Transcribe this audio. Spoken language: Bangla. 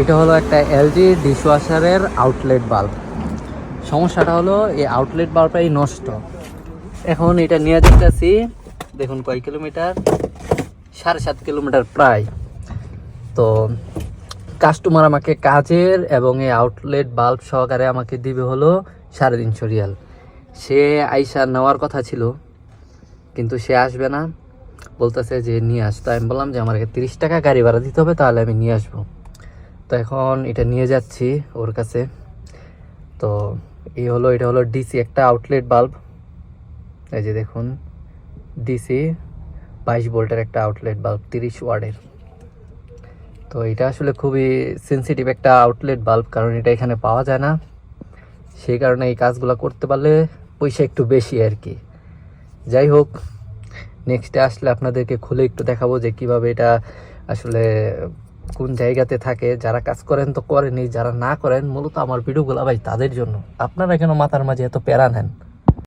এটা হলো একটা এলজি ডিশওয়াশারের আউটলেট বাল্ব সমস্যাটা হলো, এই আউটলেট বাল্বটাই নষ্ট। এখন এটা নিয়ে যেতেছি দেখুন কয় কিলোমিটার? সাড়ে সাত কিলোমিটার প্রায়। তো কাস্টমার আমাকে কাজের এবং এই আউটলেট বাল্ব সহকারে আমাকে দিবে হলো সাড়ে তিনশো রিয়াল। সে আইসা নেওয়ার কথা ছিল, কিন্তু সে আসবে না। বলতেছে যে, নিয়ে আসতো আমি বললাম যে, আমাকে তিরিশ টাকা গাড়ি ভাড়া দিতে হবে, তাহলে আমি নিয়ে আসব। তো এখন এটা নিয়ে যাচ্ছি ওর কাছে। তো এই হলো, এটা হলো ডিসি একটা আউটলেট বাল্ব এই যে দেখুন ডিসি বাইশ ভোল্টের একটা আউটলেট বাল্ব তিরিশ ওয়ার্ডের তো এটা আসলে খুবই সেন্সিটিভ একটা আউটলেট বাল্ব কারণ এটা এখানে পাওয়া যায় না। সেই কারণে এই কাজগুলো করতে পারলে পয়সা একটু বেশি আর কি। যাই হোক নেক্সটে আসলে আপনাদেরকে খুলে একটু দেখাবো যে কীভাবে এটা আসলে কোন জায়গাতে থাকে, যারা কাজ করেন তো করেনি যারা না করেন, মূলত আমার ভিডিওগুলো ভাই তাদের জন্য। আপনারা কেন মাথার মাঝে এত প্যারা নেন?